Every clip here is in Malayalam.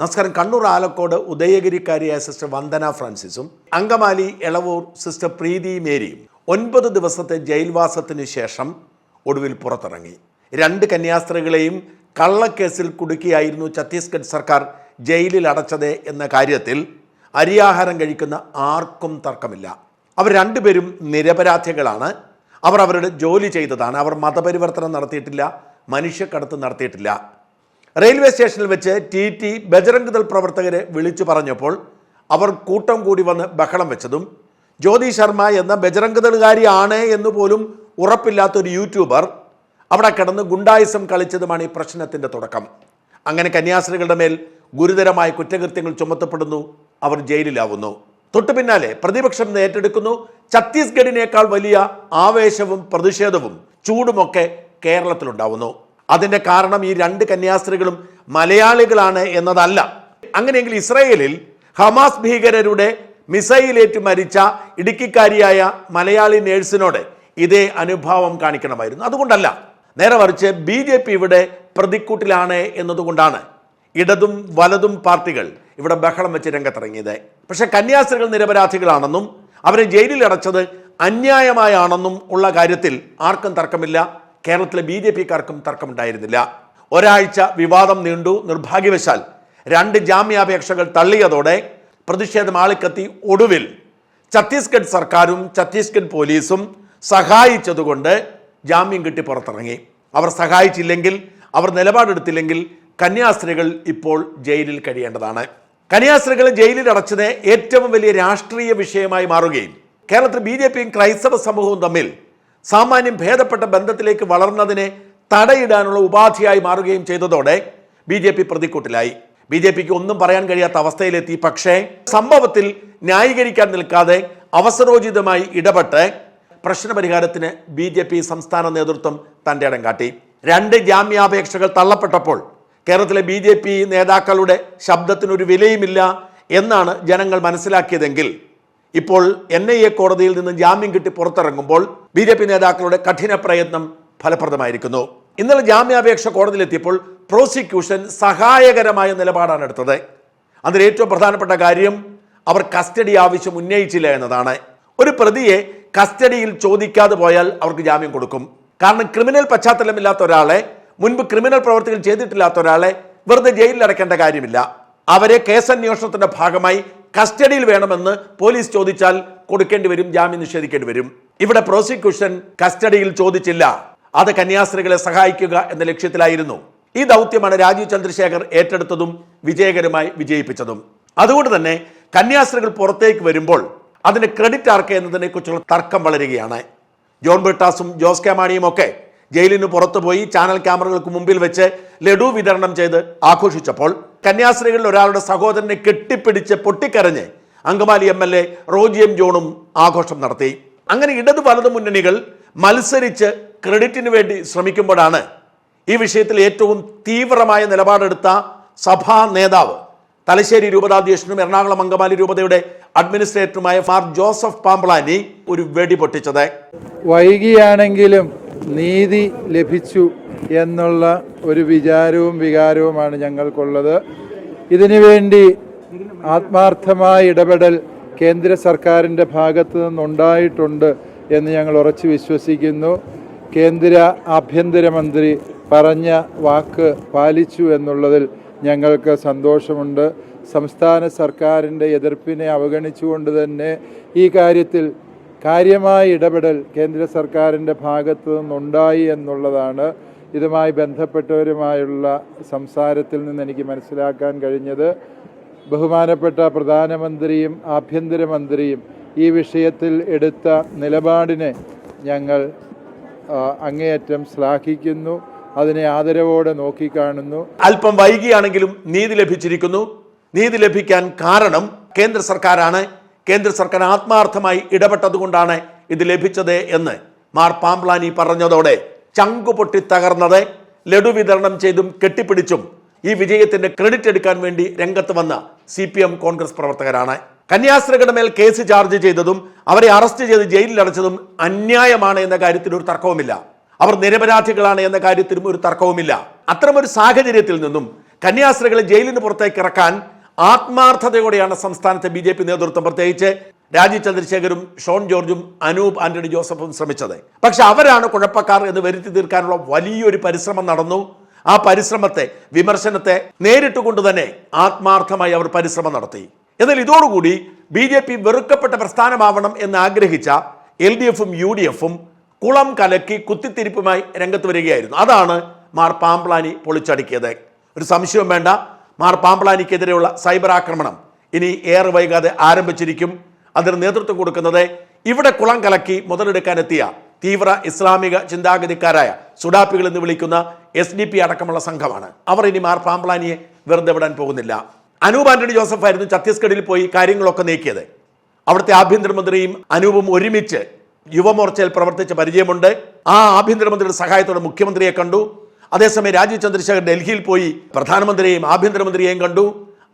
നമസ്കാരം. കണ്ണൂർ ആലക്കോട് ഉദയഗിരിക്കാരിയായ സിസ്റ്റർ വന്ദന ഫ്രാൻസിസും അങ്കമാലി എളവൂർ സിസ്റ്റർ പ്രീതി മേരിയും ഒൻപത് ദിവസത്തെ ജയിൽവാസത്തിനു ശേഷം ഒടുവിൽ പുറത്തിറങ്ങി. രണ്ട് കന്യാസ്ത്രീകളെയും കള്ളക്കേസിൽ കുടുക്കിയായിരുന്നു ഛത്തീസ്ഗഡ് സർക്കാർ ജയിലിൽ അടച്ചത് എന്ന കാര്യത്തിൽ അരിയാഹാരം കഴിക്കുന്ന ആർക്കും തർക്കമില്ല. അവർ രണ്ടുപേരും നിരപരാധികളാണ്. അവർ അവരുടെ ജോലി ചെയ്തതാണ്. അവർ മതപരിവർത്തനം നടത്തിയിട്ടില്ല മനുഷ്യക്കടത്ത് നടത്തിയിട്ടില്ല. റെയിൽവേ സ്റ്റേഷനിൽ വെച്ച് ടി ടി ബജറംഗ് ദൾ പ്രവർത്തകരെ വിളിച്ചു പറഞ്ഞപ്പോൾ അവർ കൂട്ടം കൂടി വന്ന് ബഹളം വെച്ചതും ജ്യോതി ശർമ്മ എന്ന ബജറംഗ് ദളുകാരിയാണ് എന്ന് പോലും ഉറപ്പില്ലാത്തൊരു യൂട്യൂബർ അവിടെ കിടന്ന് ഗുണ്ടായിസം കളിച്ചതുമാണ് ഈ പ്രശ്നത്തിന്റെ തുടക്കം. അങ്ങനെ കന്യാസ്ത്രീകളുടെ മേൽ ഗുരുതരമായ കുറ്റകൃത്യങ്ങൾ ചുമത്തപ്പെടുന്നു അവർ ജയിലിലാവുന്നു. തൊട്ടു പിന്നാലെ പ്രതിപക്ഷം ഏറ്റെടുക്കുന്നു ഛത്തീസ്ഗഡിനേക്കാൾ വലിയ ആവേശവും പ്രതിഷേധവും ചൂടുമൊക്കെ കേരളത്തിലുണ്ടാവുന്നു. അതിന്റെ കാരണം ഈ രണ്ട് കന്യാസ്ത്രീകളും മലയാളികളാണ് എന്നതല്ല. അങ്ങനെയെങ്കിൽ ഇസ്രയേലിൽ ഹമാസ് ഭീകരരുടെ മിസൈലേറ്റ് മരിച്ച ഇടുക്കിക്കാരിയായ മലയാളി നേഴ്സിനോട് ഇതേ അനുഭാവം കാണിക്കണമായിരുന്നു. അതുകൊണ്ടല്ല നേരെ മറിച്ച് ബി ജെ പി ഇവിടെ പ്രതിക്കൂട്ടിലാണ് എന്നതുകൊണ്ടാണ് ഇടതും വലതും പാർട്ടികൾ ഇവിടെ ബഹളം വെച്ച് രംഗത്തിറങ്ങിയത്. പക്ഷെ കന്യാസ്ത്രീകൾ നിരപരാധികളാണെന്നും അവരെ ജയിലിൽ അടച്ചത് അന്യായമായാണെന്നും ഉള്ള കാര്യത്തിൽ ആർക്കും തർക്കമില്ല. കേരളത്തിലെ ബി ജെ പിക്കാർക്കും തർക്കമുണ്ടായിരുന്നില്ല. ഒരാഴ്ച വിവാദം നീണ്ടു. നിർഭാഗ്യവശാൽ രണ്ട് ജാമ്യാപേക്ഷകൾ തള്ളിയതോടെ പ്രതിഷേധം ആളിക്കത്തി ഒടുവിൽ ഛത്തീസ്ഗഡ് സർക്കാരും ഛത്തീസ്ഗഡ് പോലീസും സഹായിച്ചതുകൊണ്ട് ജാമ്യം കിട്ടി പുറത്തിറങ്ങി. അവർ സഹായിച്ചില്ലെങ്കിൽ അവർ നിലപാടെടുത്തില്ലെങ്കിൽ കന്യാസ്ത്രീകൾ ഇപ്പോൾ ജയിലിൽ കഴിയേണ്ടതാണ്. കന്യാസ്ത്രീകളെ ജയിലിൽ അടച്ചത് ഏറ്റവും വലിയ രാഷ്ട്രീയ വിഷയമായി മാറുകയും കേരളത്തിൽ ബി ജെ പിയും ക്രൈസ്തവ സമൂഹവും തമ്മിൽ സാമാന്യം ഭേദപ്പെട്ട ബന്ധത്തിലേക്ക് വളർന്നതിനെ തടയിടാനുള്ള ഉപാധിയായി മാറുകയും ചെയ്തതോടെ ബി ജെ പി പ്രതിക്കൂട്ടിലായി. ബി ജെ പിക്ക് ഒന്നും പറയാൻ കഴിയാത്ത അവസ്ഥയിലെത്തി. പക്ഷേ സംഭവത്തിൽ ന്യായീകരിക്കാൻ നിൽക്കാതെ അവസരോചിതമായി ഇടപെട്ട് പ്രശ്നപരിഹാരത്തിന് ബി ജെ പി സംസ്ഥാന നേതൃത്വം തന്റെ ഇടം കാട്ടി. രണ്ട് ജാമ്യാപേക്ഷകൾ തള്ളപ്പെട്ടപ്പോൾ കേരളത്തിലെ ബി ജെ പി നേതാക്കളുടെ ശബ്ദത്തിനൊരു വിലയുമില്ല എന്നാണ് ജനങ്ങൾ മനസ്സിലാക്കിയതെങ്കിൽ ഇപ്പോൾ എൻ ഐ എ കോടതിയിൽ നിന്ന് ജാമ്യം കിട്ടി പുറത്തിറങ്ങുമ്പോൾ ബി ജെ പി നേതാക്കളുടെ കഠിന പ്രയത്നം ഫലപ്രദമായിരിക്കുന്നു. ഇന്നലെ ജാമ്യാപേക്ഷ കോടതിയിലെത്തിയപ്പോൾ പ്രോസിക്യൂഷൻ സഹായകരമായ നിലപാടാണ് എടുത്തത്. അതിൽ ഏറ്റവും പ്രധാനപ്പെട്ട കാര്യം അവർ കസ്റ്റഡി ആവശ്യം ഉന്നയിച്ചില്ല എന്നതാണ്. ഒരു പ്രതിയെ കസ്റ്റഡിയിൽ ചോദിക്കാതെ പോയാൽ അവർക്ക് ജാമ്യം കൊടുക്കും. കാരണം ക്രിമിനൽ പശ്ചാത്തലമില്ലാത്ത ഒരാളെ മുൻപ് ക്രിമിനൽ പ്രവർത്തികൾ ചെയ്തിട്ടില്ലാത്ത ഒരാളെ വെറുതെ ജയിലിൽ അടയ്ക്കേണ്ട കാര്യമില്ല. അവരെ കേസന്വേഷണത്തിന്റെ ഭാഗമായി കസ്റ്റഡിയിൽ വേണമെന്ന് പോലീസ് ചോദിച്ചാൽ കൊടുക്കേണ്ടി വരും ജാമ്യം നിഷേധിക്കേണ്ടി വരും. ഇവിടെ പ്രോസിക്യൂഷൻ കസ്റ്റഡിയിൽ ചോദിച്ചില്ല. അത് കന്യാസ്ത്രീകളെ സഹായിക്കുക എന്ന ലക്ഷ്യത്തിലായിരുന്നു. ഈ ദൗത്യമാണ് രാജീവ് ചന്ദ്രശേഖർ ഏറ്റെടുത്തതും വിജയകരമായി വിജയിപ്പിച്ചതും. അതുകൊണ്ട് തന്നെ കന്യാസ്ത്രീകൾ പുറത്തേക്ക് വരുമ്പോൾ അതിന് ക്രെഡിറ്റ് ആർക്ക് എന്നതിനെ കുറിച്ചുള്ള തർക്കം വളരുകയാണ്. ജോൺ ബ്രിട്ടാസും ജോസ് കെ മാണിയും ഒക്കെ ജയിലിന് പുറത്തു പോയി ചാനൽ ക്യാമറകൾക്ക് മുമ്പിൽ വെച്ച് ലഡു വിതരണം ചെയ്ത് ആഘോഷിച്ചപ്പോൾ കന്യാസ്ത്രീകളിൽ ഒരാളുടെ സഹോദരനെ കെട്ടിപ്പിടിച്ച് പൊട്ടിക്കരഞ്ഞ് Angamaly M L A Roji M ജോണും ആഘോഷം നടത്തി. അങ്ങനെ ഇടതു വലതു മുന്നണികൾ മത്സരിച്ച് ക്രെഡിറ്റിന് വേണ്ടി ശ്രമിക്കുമ്പോഴാണ് ഈ വിഷയത്തിൽ ഏറ്റവും തീവ്രമായ നിലപാടെടുത്ത സഭാ നേതാവ് തലശ്ശേരി രൂപതാധ്യക്ഷനും എറണാകുളം അങ്കമാലി രൂപതയുടെ അഡ്മിനിസ്ട്രേറ്ററുമായ ഫാർ ജോസഫ് പാമ്പ്ലാനി ഒരു വെടി പൊട്ടിച്ചത്. വൈകിയാണെങ്കിലും നീതി ലഭിച്ചു എന്നുള്ള ഒരു വിചാരവും വികാരവുമാണ് ഞങ്ങൾക്കുള്ളത്. ഇതിനുവേണ്ടി ആത്മാർത്ഥമായ ഇടപെടൽ കേന്ദ്ര സർക്കാരിന്റെ ഭാഗത്തു നിന്നുണ്ടായിട്ടുണ്ട് എന്ന് ഞങ്ങൾ ഉറച്ചു വിശ്വസിക്കുന്നു. കേന്ദ്ര ആഭ്യന്തരമന്ത്രി പറഞ്ഞ വാക്ക് പാലിച്ചു എന്നുള്ളതിൽ ഞങ്ങൾക്ക് സന്തോഷമുണ്ട്. സംസ്ഥാന സർക്കാരിന്റെ എതിർപ്പിനെ അവഗണിച്ചുകൊണ്ട് തന്നെ ഈ കാര്യത്തിൽ കാര്യമായ ഇടപെടൽ കേന്ദ്ര സർക്കാരിന്റെ ഭാഗത്തു നിന്നുണ്ടായി എന്നുള്ളതാണ് ഇതുമായി ബന്ധപ്പെട്ടവരുമായുള്ള സംസാരത്തിൽ നിന്ന് എനിക്ക് മനസ്സിലാക്കാൻ കഴിഞ്ഞത്. ബഹുമാനപ്പെട്ട പ്രധാനമന്ത്രിയും ആഭ്യന്തരമന്ത്രിയും ഈ വിഷയത്തിൽ എടുത്ത നിലപാടിനെ ഞങ്ങൾ അങ്ങേയറ്റം ശ്ലാഘിക്കുന്നു അതിനെ ആദരവോടെ നോക്കിക്കാണുന്നു. അല്പം വൈകിയാണെങ്കിലും നീതി ലഭിച്ചിരിക്കുന്നു. നീതി ലഭിക്കാൻ കാരണം കേന്ദ്ര സർക്കാരാണ്. കേന്ദ്ര സർക്കാർ ആത്മാർത്ഥമായി ഇടപെട്ടതുകൊണ്ടാണ് ഇത് ലഭിച്ചത് എന്ന് മാർ പാംപ്ലാനി പറഞ്ഞതോടെ ചങ്കു പൊട്ടി തകർന്നത് ലഡു വിതരണം ചെയ്തും കെട്ടിപ്പിടിച്ചും ഈ വിജയത്തിന്റെ ക്രെഡിറ്റ് എടുക്കാൻ വേണ്ടി രംഗത്ത് വന്ന സി പി എം കോൺഗ്രസ് പ്രവർത്തകരാണ്. കന്യാസ്ത്രീകളുടെ മേൽ കേസ് ചാർജ് ചെയ്തതും അവരെ അറസ്റ്റ് ചെയ്ത് ജയിലിൽ അടച്ചതും അന്യായമാണ് എന്ന കാര്യത്തിൽ ഒരു തർക്കവുമില്ല. അവർ നിരപരാധികളാണ് എന്ന കാര്യത്തിലും ഒരു തർക്കവുമില്ല. അത്തരമൊരു സാഹചര്യത്തിൽ നിന്നും കന്യാസ്ത്രീകളെ ജയിലിന് പുറത്തേക്ക് ഇറക്കാൻ ആത്മാർത്ഥതയോടെയാണ് സംസ്ഥാനത്തെ ബി ജെ പി നേതൃത്വം പ്രത്യേകിച്ച് രാജി ചന്ദ്രശേഖരും ഷോൺ ജോർജും അനൂപ് ആന്റണി ജോസഫും ശ്രമിച്ചത്. പക്ഷെ അവരാണ് കുഴപ്പക്കാർ എന്ന് വരുത്തി തീർക്കാനുള്ള വലിയൊരു പരിശ്രമം നടന്നു. ആ പരിശ്രമത്തെ വിമർശനത്തെ നേരിട്ട് കൊണ്ട് തന്നെ ആത്മാർത്ഥമായി അവർ പരിശ്രമം നടത്തി. എന്നാൽ ഇതോടുകൂടി ബി ജെ പി വെറുക്കപ്പെട്ട പ്രസ്ഥാനമാവണം എന്ന് ആഗ്രഹിച്ച എൽ ഡി എഫും യു ഡി എഫും കുളം കലക്കി കുത്തിത്തിരിപ്പുമായി രംഗത്ത് വരികയായിരുന്നു. അതാണ് മാർ പാംപ്ലാനി പൊളിച്ചടുക്കിയത്. ഒരു സംശയവും വേണ്ട മാർ പാമ്പളാനിക്കെതിരെയുള്ള സൈബർ ആക്രമണം ഇനി ഏറെ വൈകാതെ ആരംഭിച്ചിരിക്കും. അതിന് നേതൃത്വം കൊടുക്കുന്നത് ഇവിടെ കുളം കലക്കി മുതലെടുക്കാനെത്തിയ തീവ്ര ഇസ്ലാമിക ചിന്താഗതിക്കാരായ സുഡാപ്പികൾ എന്ന് വിളിക്കുന്ന എസ് ഡി പി അടക്കമുള്ള സംഘമാണ്. അവർ ഇനി മാർ പാമ്പളാനിയെ വെറുതെ വിടാൻ പോകുന്നില്ല. അനൂപ് ആന്റണി ജോസഫ് ആയിരുന്നു ഛത്തീസ്ഗഡിൽ പോയി കാര്യങ്ങളൊക്കെ നീക്കിയത്. അവിടുത്തെ ആഭ്യന്തരമന്ത്രിയും അനൂപും ഒരുമിച്ച് യുവമോർച്ചയിൽ പ്രവർത്തിച്ച പരിചയമുണ്ട്. ആ ആഭ്യന്തരമന്ത്രിയുടെ സഹായത്തോടെ മുഖ്യമന്ത്രിയെ കണ്ടു. അതേസമയം രാജീവ് ചന്ദ്രശേഖർ ഡൽഹിയിൽ പോയി പ്രധാനമന്ത്രിയെയും ആഭ്യന്തരമന്ത്രിയെയും കണ്ടു.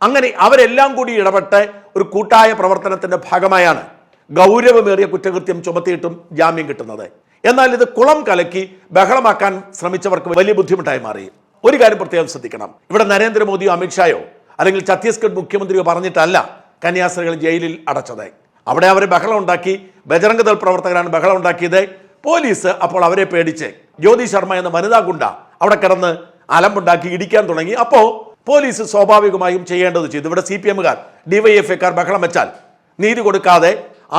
അങ്ങനെ അവരെല്ലാം കൂടി ഇടപെട്ട് ഒരു കൂട്ടായ പ്രവർത്തനത്തിന്റെ ഭാഗമായാണ് ഗൗരവമേറിയ കുറ്റകൃത്യം ചുമത്തിയിട്ടും ജാമ്യം കിട്ടുന്നത്. എന്നാൽ ഇത് കുളം കലക്കി ബഹളമാക്കാൻ ശ്രമിച്ചവർക്ക് വലിയ ബുദ്ധിമുട്ടായി മാറി. ഒരു കാര്യം പ്രത്യേകം ശ്രദ്ധിക്കണം. ഇവിടെ നരേന്ദ്രമോദിയോ അമിത്ഷായോ അല്ലെങ്കിൽ ഛത്തീസ്ഗഡ് മുഖ്യമന്ത്രിയോ പറഞ്ഞിട്ടല്ല കന്യാസ്ത്രീകൾ ജയിലിൽ അടച്ചത്. അവിടെ അവർ ബഹളം ഉണ്ടാക്കി ബജരംഗദൾ പ്രവർത്തകരാണ് ബഹളം ഉണ്ടാക്കിയത്. പോലീസ് അപ്പോൾ അവരെ പേടിച്ച്. ജ്യോതി ശർമ്മ എന്ന വനിതാ ഗുണ്ട അവിടെ കിടന്ന് അലമ്പുണ്ടാക്കി ഇടിക്കാൻ തുടങ്ങി. അപ്പോൾ പോലീസ് സ്വാഭാവികമായും ചെയ്യേണ്ടത് ചെയ്തു. ഇവിടെ സി പി എമ്മുകാർ ഡിവൈഎഫ്ഐക്കാർ ബഹളം വെച്ചാൽ നീതി കൊടുക്കാതെ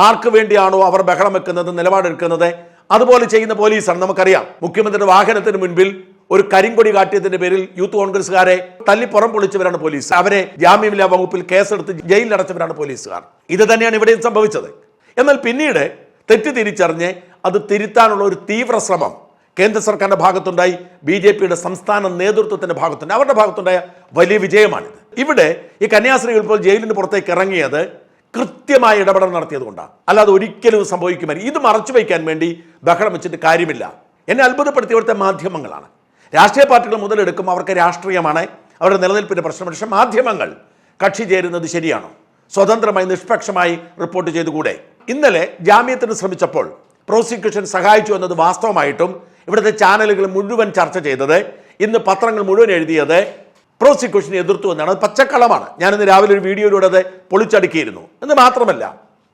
ആർക്ക് വേണ്ടിയാണോ അവർ ബഹളം വെക്കുന്നത് നിലപാടെടുക്കുന്നത്? അതുപോലെ ചെയ്യുന്ന പോലീസാണ്. നമുക്കറിയാം മുഖ്യമന്ത്രിയുടെ വാഹനത്തിന് മുൻപിൽ ഒരു കരിങ്കൊടി കാട്ടിയതിന്റെ പേരിൽ യൂത്ത് കോൺഗ്രസ്സുകാരെ തല്ലി പുറം പൊളിച്ചവരാണ് പോലീസ്. അവരെ ജാമ്യമില്ലാ വകുപ്പിൽ കേസെടുത്ത് ജയിലിലടച്ചവരാണ് പോലീസുകാർ. ഇത് തന്നെയാണ് ഇവിടെയും സംഭവിച്ചത്. എന്നാൽ പിന്നീട് തെറ്റ് തിരിച്ചറിഞ്ഞ് അത് തിരുത്താനുള്ള ഒരു തീവ്ര ശ്രമം കേന്ദ്ര സർക്കാരിന്റെ ഭാഗത്തുണ്ടായി ബി ജെ പിയുടെ സംസ്ഥാന നേതൃത്വത്തിന്റെ ഭാഗത്തുണ്ട് അവരുടെ ഭാഗത്തുണ്ടായ വലിയ വിജയമാണിത്. ഇവിടെ ഈ കന്യാസ്ത്രീകൾ ഇപ്പോൾ ജയിലിന് പുറത്തേക്ക് ഇറങ്ങിയത് കൃത്യമായ ഇടപെടൽ നടത്തിയത് കൊണ്ടാണ്. അല്ലാതെ ഒരിക്കലും സംഭവിക്കുമായിരുന്നു ഇത് മറച്ചു വയ്ക്കാൻ വേണ്ടി ബഹളം വെച്ചിട്ട് കാര്യമില്ല. എന്നെ അത്ഭുതപ്പെടുത്തിയ ഇവിടുത്തെ മാധ്യമങ്ങളാണ്. രാഷ്ട്രീയ പാർട്ടികൾ മുതലെടുക്കും അവർക്ക് രാഷ്ട്രീയമാണ് അവരുടെ നിലനിൽപ്പിന്റെ പ്രശ്നം പക്ഷേ മാധ്യമങ്ങൾ കക്ഷി ചേരുന്നത് ശരിയാണോ? സ്വതന്ത്രമായി നിഷ്പക്ഷമായി റിപ്പോർട്ട് ചെയ്തുകൂടെ? ഇന്നലെ ജാമ്യത്തിന് ശ്രമിച്ചപ്പോൾ പ്രോസിക്യൂഷൻ സഹായിച്ചു എന്നത് വാസ്തവമായിട്ടും ഇവിടുത്തെ ചാനലുകൾ മുഴുവൻ ചർച്ച ചെയ്തത് ഇന്ന് പത്രങ്ങൾ മുഴുവൻ എഴുതിയത് പ്രോസിക്യൂഷനെ എതിർത്തു എന്നാണ്. അത് പച്ചക്കളമാണ് ഞാനിന്ന് രാവിലെ ഒരു വീഡിയോയിലൂടെ അത് പൊളിച്ചടുക്കിയിരുന്നു. എന്ന് മാത്രമല്ല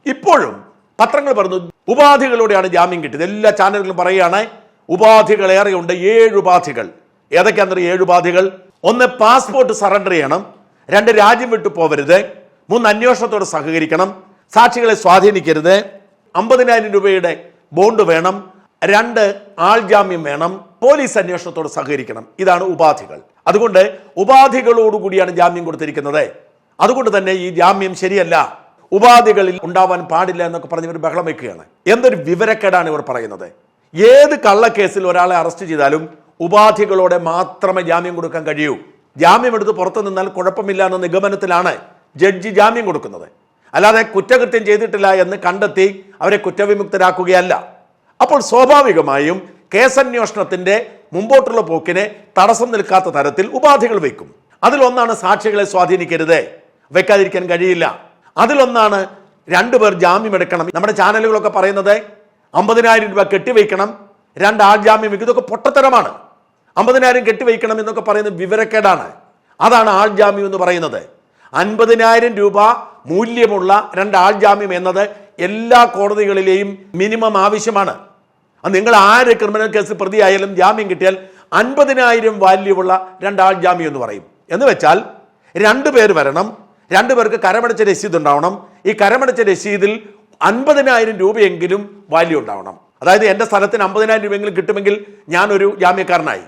ഇപ്പോഴും പത്രങ്ങൾ പറഞ്ഞു ഉപാധികളോടെയാണ് ജാമ്യം കിട്ടിയത്. എല്ലാ ചാനലുകളും പറയുകയാണ് ഉപാധികൾ ഏറെയുണ്ട് ഏഴ് ഉപാധികൾ. ഏതൊക്കെയാണെന്നറിയ ഏഴ് ഉപാധികൾ? ഒന്ന് പാസ്പോർട്ട് സറണ്ടർ ചെയ്യണം. രണ്ട് രാജ്യം വിട്ടു പോവരുത്. മൂന്ന് അന്വേഷണത്തോട് സഹകരിക്കണം. സാക്ഷികളെ സ്വാധീനിക്കരുത്. അമ്പതിനായിരം രൂപയുടെ ബോണ്ട് വേണം. രണ്ട് ആൾ ജാമ്യം വേണം പോലീസ് അന്വേഷണത്തോട് സഹകരിക്കണം. ഇതാണ് ഉപാധികൾ. അതുകൊണ്ട് ഉപാധികളോടുകൂടിയാണ് ജാമ്യം കൊടുത്തിരിക്കുന്നത്. അതുകൊണ്ട് തന്നെ ഈ ജാമ്യം ശരിയല്ല. ഉപാധികളിൽ ഉണ്ടാവാൻ പാടില്ല എന്നൊക്കെ പറഞ്ഞ് ഇവർ ബഹളം വയ്ക്കുകയാണ് എന്തൊരു വിവരക്കേടാണ് ഇവർ പറയുന്നത്. ഏത് കള്ളക്കേസിൽ ഒരാളെ അറസ്റ്റ് ചെയ്താലും ഉപാധികളോടെ മാത്രമേ ജാമ്യം കൊടുക്കാൻ കഴിയൂ. ജാമ്യം എടുത്ത് പുറത്തു നിന്നാൽ കുഴപ്പമില്ല എന്ന നിഗമനത്തിലാണ് ജഡ്ജി ജാമ്യം കൊടുക്കുന്നത്. അല്ലാതെ കുറ്റകൃത്യം ചെയ്തിട്ടില്ല എന്ന് കണ്ടെത്തി അവരെ കുറ്റവിമുക്തരാക്കുകയല്ല. അപ്പോൾ സ്വാഭാവികമായും കേസന്വേഷണത്തിന്റെ മുമ്പോട്ടുള്ള പോക്കിനെ തടസ്സം നിൽക്കാത്ത തരത്തിൽ ഉപാധികൾ വയ്ക്കും. അതിലൊന്നാണ് സാക്ഷികളെ സ്വാധീനിക്കരുത്. വെക്കാതിരിക്കാൻ കഴിയില്ല. അതിലൊന്നാണ് രണ്ടുപേർ ജാമ്യം എടുക്കണം. നമ്മുടെ ചാനലുകളൊക്കെ പറയുന്നത് അമ്പതിനായിരം രൂപ കെട്ടിവയ്ക്കണം. രണ്ട് ആൾ ജാമ്യം വയ്ക്കും. ഇതൊക്കെ പൊട്ടത്തരമാണ്. അമ്പതിനായിരം കെട്ടിവയ്ക്കണം എന്നൊക്കെ പറയുന്നത് വിവരക്കേടാണ്. അതാണ് ആൾ ജാമ്യം എന്ന് പറയുന്നത്. അൻപതിനായിരം രൂപ മൂല്യമുള്ള രണ്ട് ആൾ ജാമ്യം എന്നത് എല്ലാ കോടതികളിലെയും മിനിമം ആവശ്യമാണ്. നിങ്ങൾ ആര് ക്രിമിനൽ കേസ് പ്രതിയായാലും ജാമ്യം കിട്ടിയാൽ അൻപതിനായിരം വാല്യൂവുള്ള രണ്ടാൾ ജാമ്യം എന്ന് പറയും. എന്ന് വെച്ചാൽ രണ്ടു പേര് വരണം രണ്ടു പേർക്ക് കരമടച്ച രസീത് ഉണ്ടാവണം. ഈ കരമടച്ച രസീതിൽ അൻപതിനായിരം രൂപയെങ്കിലും വാല്യൂ ഉണ്ടാവണം. അതായത് എന്റെ സ്ഥലത്തിന് അമ്പതിനായിരം രൂപയെങ്കിലും കിട്ടുമെങ്കിൽ ഞാനൊരു ജാമ്യക്കാരനായി.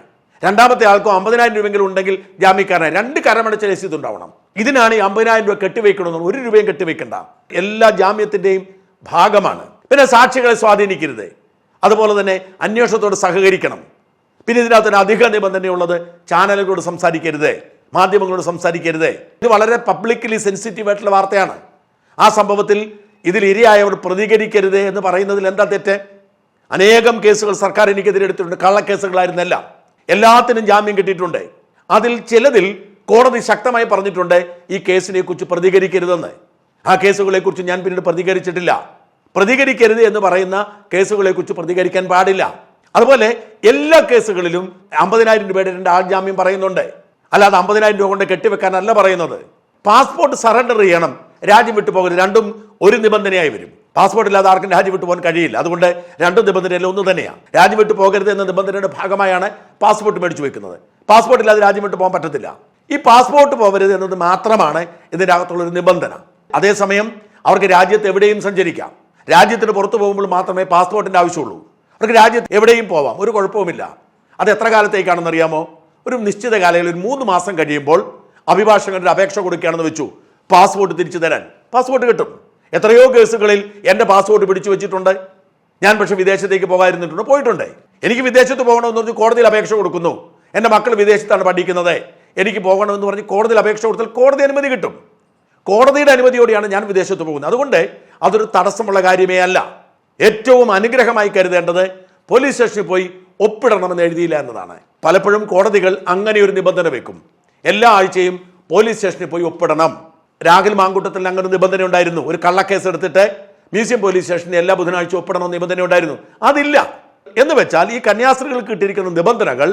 രണ്ടാമത്തെ ആൾക്കും അമ്പതിനായിരം രൂപയെങ്കിലും ഉണ്ടെങ്കിൽ ജാമ്യക്കാരനായി. രണ്ട് കരമടച്ച രസീത് ഉണ്ടാവണം. ഇതിനാണ് ഈ അമ്പതിനായിരം രൂപ കെട്ടിവെക്കണമെന്ന് ഒരു രൂപയും കെട്ടിവെക്കണ്ട. എല്ലാ ജാമ്യത്തിന്റെയും ഭാഗമാണ്. പിന്നെ സാക്ഷികളെ സ്വാധീനിക്കരുത്. അതുപോലെ തന്നെ അന്വേഷണത്തോട് സഹകരിക്കണം. പിന്നെ ഇതിനകത്ത് ഒരു അധിക നിബന്ധനയുള്ളത് ചാനലുകളോട് സംസാരിക്കരുത് മാധ്യമങ്ങളോട് സംസാരിക്കരുത്. ഇത് വളരെ പബ്ലിക്കലി സെൻസിറ്റീവ് ആയിട്ടുള്ള വാർത്തയാണ്. ആ സംഭവത്തിൽ ഇതിൽ ഇരയായവർ പ്രതികരിക്കരുത് എന്ന് പറയുന്നതിൽ എന്താ തെറ്റ്? അനേകം കേസുകൾ സർക്കാർ എനിക്കെതിരെ എടുത്തിട്ടുണ്ട്. കള്ളക്കേസുകളായിരുന്നല്ല. എല്ലാത്തിനും ജാമ്യം കിട്ടിയിട്ടുണ്ട്. അതിൽ ചിലതിൽ കോടതി ശക്തമായി പറഞ്ഞിട്ടുണ്ട് ഈ കേസിനെ കുറിച്ച് പ്രതികരിക്കരുതെന്ന്. ആ കേസുകളെ കുറിച്ച് ഞാൻ പിന്നീട് പ്രതികരിച്ചിട്ടില്ല. പ്രതികരിക്കരുത് എന്ന് പറയുന്ന കേസുകളെ കുറിച്ച് പ്രതികരിക്കാൻ പാടില്ല. അതുപോലെ എല്ലാ കേസുകളിലും അമ്പതിനായിരം രൂപയുടെ രണ്ട് ആൾ ജാമ്യം പറയുന്നുണ്ട്. അല്ലാതെ അമ്പതിനായിരം രൂപ കൊണ്ട് കെട്ടിവെക്കാനല്ല പറയുന്നത്. പാസ്പോർട്ട് സറണ്ടർ ചെയ്യണം രാജ്യം വിട്ടു പോകരുത്. രണ്ടും ഒരു നിബന്ധനയായി വരും. പാസ്പോർട്ട് ഇല്ലാതെ ആർക്കും രാജ്യം വിട്ടു പോകാൻ കഴിയില്ല. അതുകൊണ്ട് രണ്ടും നിബന്ധനയിൽ ഒന്ന് തന്നെയാണ്. രാജ്യം വിട്ടു പോകരുത് എന്ന നിബന്ധനയുടെ ഭാഗമായാണ് പാസ്പോർട്ട് മേടിച്ചു വെക്കുന്നത്. പാസ്പോർട്ട് ഇല്ലാതെ രാജ്യം വിട്ടു പോകാൻ പറ്റത്തില്ല. ഈ പാസ്പോർട്ട് പോകരുത് എന്നത് മാത്രമാണ് ഇതിന്റെ അകത്തുള്ളൊരു നിബന്ധന. അതേസമയം അവർക്ക് രാജ്യത്ത് എവിടെയും സഞ്ചരിക്കാം. രാജ്യത്തിന് പുറത്തു പോകുമ്പോൾ മാത്രമേ പാസ്പോർട്ടിന്റെ ആവശ്യമുള്ളൂ. അവർക്ക് രാജ്യത്ത് എവിടെയും പോവാം. ഒരു കുഴപ്പവുമില്ല. അത് എത്ര കാലത്തേക്കാണെന്ന് അറിയാമോ? ഒരു നിശ്ചിത കാലയളവിൽ ഒരു മൂന്ന് മാസം കഴിയുമ്പോൾ അഭിഭാഷകരുടെ അപേക്ഷ കൊടുക്കുകയാണെന്ന് വെച്ചു. പാസ്പോർട്ട് തിരിച്ചു തരാൻ. പാസ്പോർട്ട് കിട്ടും. എത്രയോ കേസുകളിൽ എന്റെ പാസ്പോർട്ട് പിടിച്ചു വെച്ചിട്ടുണ്ട്. ഞാൻ പക്ഷെ വിദേശത്തേക്ക് പോകാതിരുന്നിട്ടുണ്ട് പോയിട്ടുണ്ട്. എനിക്ക് വിദേശത്ത് പോകണമെന്ന് പറഞ്ഞ് കോടതിയിൽ അപേക്ഷ കൊടുക്കുന്നു. എന്റെ മക്കൾ വിദേശത്താണ് പഠിക്കുന്നത്. എനിക്ക് പോകണമെന്ന് പറഞ്ഞ് കോടതിയിൽ അപേക്ഷ കൊടുത്താൽ കോടതി അനുമതി കിട്ടും. കോടതിയുടെ അനുമതിയോടെയാണ് ഞാൻ വിദേശത്ത് പോകുന്നത്. അതുകൊണ്ട് അതൊരു തടസ്സമുള്ള കാര്യമേ അല്ല. ഏറ്റവും അനുഗ്രഹമായി കരുതേണ്ടത് പോലീസ് സ്റ്റേഷനിൽ പോയി ഒപ്പിടണമെന്ന് എഴുതിയില്ല എന്നതാണ്. പലപ്പോഴും കോടതികൾ അങ്ങനെ ഒരു നിബന്ധന വെക്കും. എല്ലാ ആഴ്ചയും പോലീസ് സ്റ്റേഷനിൽ പോയി ഒപ്പിടണം. രാഹുൽ മാങ്കൂട്ടത്തിൽ അങ്ങനെ ഒരു നിബന്ധന ഉണ്ടായിരുന്നു. ഒരു കള്ളക്കേസ് എടുത്തിട്ട് മ്യൂസിയം പോലീസ് സ്റ്റേഷനിൽ എല്ലാ ബുധനാഴ്ച ഒപ്പിടണം നിബന്ധന ഉണ്ടായിരുന്നു. അതില്ല. എന്ന് വെച്ചാൽ ഈ കന്യാസ്ത്രീകൾക്ക് കിട്ടിയിരിക്കുന്ന നിബന്ധനകൾ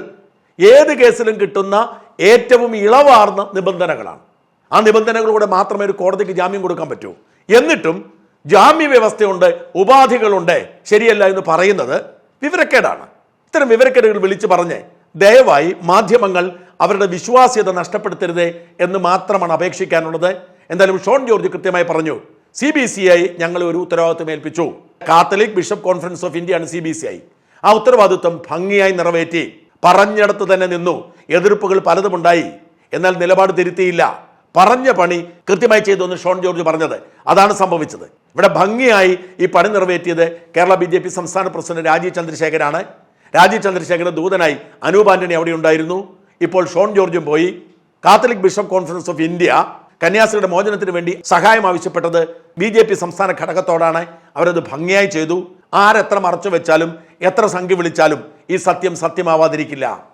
ഏത് കേസിലും കിട്ടുന്ന ഏറ്റവും ഇളവാർന്ന നിബന്ധനകളാണ്. ആ നിബന്ധനകളിലൂടെ മാത്രമേ ഒരു കോടതിക്ക് ജാമ്യം കൊടുക്കാൻ പറ്റൂ. എന്നിട്ടും ജാമ്യ വ്യവസ്ഥയുണ്ട് ഉപാധികളുണ്ട് ശരിയല്ല എന്ന് പറയുന്നത് വിവരക്കേടാണ്. ഇത്തരം വിവരക്കേടുകൾ വിളിച്ചു പറഞ്ഞ് ദയവായി മാധ്യമങ്ങൾ അവരുടെ വിശ്വാസ്യത നഷ്ടപ്പെടുത്തരുത് എന്ന് മാത്രമാണ് അപേക്ഷിക്കാനുള്ളത്. എന്തായാലും ഷോൺ ജോർജ് കൃത്യമായി പറഞ്ഞു സി ബി സി ഐ ഞങ്ങൾ ഒരു ഉത്തരവാദിത്വം ഏൽപ്പിച്ചു. കാത്തലിക് ബിഷപ്പ് കോൺഫറൻസ് ഓഫ് ഇന്ത്യയാണ് സി ബി സി ഐ. ആ ഉത്തരവാദിത്വം ഭംഗിയായി നിറവേറ്റി. പറഞ്ഞിടത്ത് തന്നെ നിന്നു. എതിർപ്പുകൾ പലതുമുണ്ടായി. എന്നാൽ നിലപാട് തിരുത്തിയില്ല. പറഞ്ഞ പണി കൃത്യമായി ചെയ്തു എന്ന് ഷോൺ ജോർജ് പറഞ്ഞത്. അതാണ് സംഭവിച്ചത്. ഇവിടെ ഭംഗിയായി ഈ പണി നിറവേറ്റിയത് കേരള ബി ജെ പി സംസ്ഥാന പ്രസിഡന്റ് രാജീവ് ചന്ദ്രശേഖരാണ്. രാജീവ് ചന്ദ്രശേഖരൻ ദൂതനായി അനൂപ് ആന്റണി അവിടെ ഉണ്ടായിരുന്നു. ഇപ്പോൾ ഷോൺ ജോർജും പോയി. Catholic bishop conference of India കന്യാസ്ത്രീയുടെ മോചനത്തിന് വേണ്ടി സഹായം ആവശ്യപ്പെട്ടത് ബി ജെ പി സംസ്ഥാന ഘടകത്തോടാണ്. അവരത് ഭംഗിയായി ചെയ്തു. ആരെത്ര മറച്ചു വെച്ചാലും എത്ര സംഖ്യ വിളിച്ചാലും ഈ സത്യം സത്യമാവാതിരിക്കില്ല.